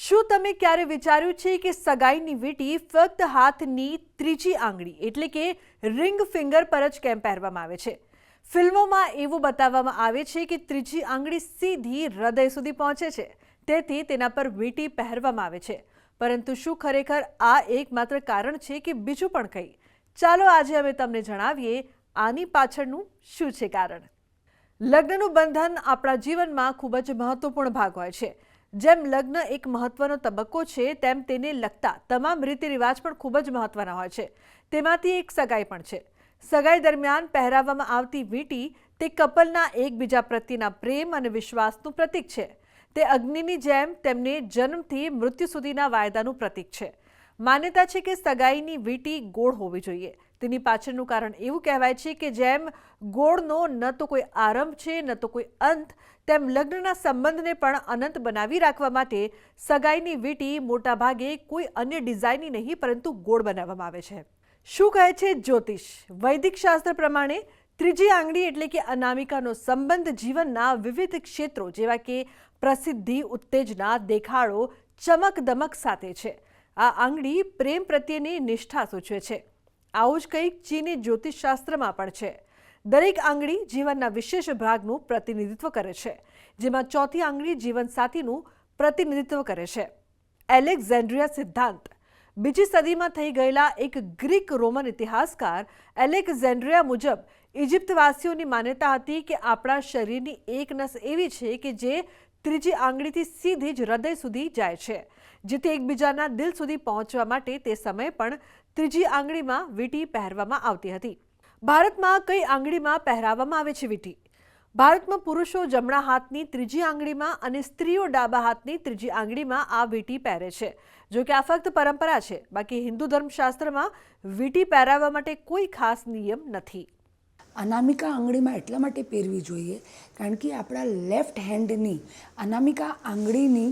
શું તમે ક્યારે વિચાર્યું છે કે સગાઈની વીંટી ફક્ત હાથની ત્રીજી આંગળી, એટલે કે રિંગ ફિંગર પર જ કેમ પહેરવામાં આવે છે? ફિલ્મોમાં એવું બતાવવામાં આવે છે કે ત્રીજી આંગળી સીધી હૃદય સુધી પહોંચે છે, તેથી તેના પર વીંટી પહેરવામાં આવે છે. પરંતુ શું ખરેખર આ એકમાત્ર કારણ છે કે બીજું પણ કંઈ? ચાલો આજે અમે તમને જણાવીએ આની પાછળનું શું છે કારણ. લગ્નનું બંધન આપણા જીવનમાં ખૂબ જ મહત્વપૂર્ણ ભાગ હોય છે. જેમ લગ્ન એક મહત્વનો તબક્કો છે, તેમ તેને લગતા તમામ રીતિ રિવાજ પણ ખૂબ જ મહત્વના હોય છે. તેમાંથી એક સગાઈ પણ છે. સગાઈ દરમિયાન પહેરાવવામાં આવતી વીંટી તે કપલના એકબીજા પ્રત્યેના પ્રેમ અને વિશ્વાસનું પ્રતીક છે. તે અગ્નિની જેમ તેમને જન્મથી મૃત્યુ સુધીના વાયદાનું પ્રતીક છે. માન્યતા છે કે સગાઈની વીંટી ગોળ હોવી જોઈએ. તેની પાછળનું કારણ એવું કહેવાય છે કે જેમ ગોળનો ન તો કોઈ આરંભ છે, ન તો કોઈ અંત, તેમ લગ્નના સંબંધને પણ અનંત બનાવી રાખવા માટે સગાઈની વીટી મોટાભાગે કોઈ અન્ય ડિઝાઇનની નહીં, પરંતુ ગોળ બનાવવામાં આવે છે. શું કહે છે જ્યોતિષ? વૈદિક શાસ્ત્ર પ્રમાણે ત્રીજી આંગળી એટલે કે અનામિકાનો સંબંધ જીવનના વિવિધ ક્ષેત્રો જેવા કે પ્રસિદ્ધિ, ઉત્તેજના, દેખાડો ચમક દમક સાથે છે. આ આંગળી પ્રેમ પ્રત્યેની નિષ્ઠા સૂચવે છે. આવું જ કંઈક ચીની જ્યોતિષશાસ્ત્રમાં પણ છે. દરેક આંગળી જીવનના વિશેષ ભાગનું પ્રતિનિધિત્વ કરે છે, જેમાં ચોથી આંગળી જીવનસાથીનું પ્રતિનિધિત્વ કરે છે. એલેક્ઝેન્ડ્રિયા સિદ્ધાંત. બીજી સદીમાં થઈ ગયેલા એક ગ્રીક રોમન ઇતિહાસકાર એલેક્ઝેન્ડ્રિયા મુજબ ઇજિપ્તવાસીઓની માન્યતા હતી કે આપણા શરીરની એક નસ એવી છે કે જે ત્રીજી આંગળીથી સીધી જ હૃદય સુધી જાય છે, જેથી એકબીજાના દિલ સુધી પહોંચવા માટે તે સમયે પણ ત્રીજી આંગળીમાં વીંટી પહેરવામાં આવતી હતી. ભારતમાં કઈ આંગળીમાં પહેરાવવામાં આવે છે વીંટી? ભારતમાં પુરુષો જમણા હાથની ત્રીજી આંગળીમાં અને સ્ત્રીઓ ડાબા હાથની ત્રીજી આંગળીમાં આ વીંટી પહેરે છે. જો કે આ ફક્ત પરંપરા છે, બાકી હિન્દુ ધર્મશાસ્ત્રમાં વીંટી પહેરાવવા માટે કોઈ ખાસ નિયમ નથી. અનામિકા આંગળીમાં એટલા માટે પહેરવી જોઈએ કારણ કે આપણા લેફ્ટ હેન્ડની અનામિકા આંગળીની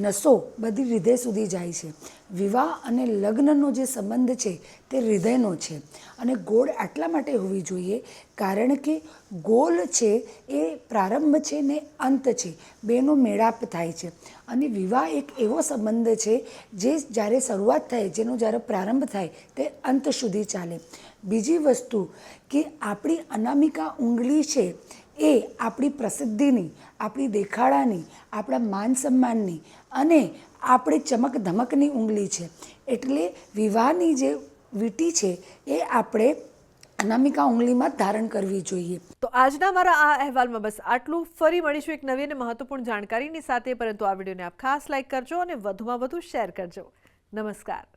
નસો બધી હૃદય સુધી જાય છે. વિવાહ અને લગ્નનો જે સંબંધ છે તે હૃદયનો છે. અને ગોળ આટલા માટે હોવી જોઈએ કારણ કે ગોલ છે એ પ્રારંભ છે ને અંત છે. બેનો મેળાપ થાય છે. અને વિવાહ એક એવો સંબંધ છે જે જ્યારે શરૂઆત થાય, જેનો જ્યારે પ્રારંભ થાય, તે અંત સુધી ચાલે. બીજી વસ્તુ કે આપણી અનામિકા ઉંગલી છે એ આપણી પ્રસિદ્ધિની, આપણી દેખાડાની, આપણા માન સન્માનની અને આપણી ચમક ધમકની ઉંગલી છે. એટલે વિવાહની જે વીંટી છે એ આપણે અનામિકા ઉંગલીમાં ધારણ કરવી જોઈએ. તો આજના મારા આ અહેવાલમાં બસ આટલું. ફરી મળીશું એક નવી અને મહત્વપૂર્ણ જાણકારીની સાથે. પરંતુ આ વિડીયોને આપ ખાસ લાઇક કરજો અને વધુમાં વધુ શેર કરજો. નમસ્કાર.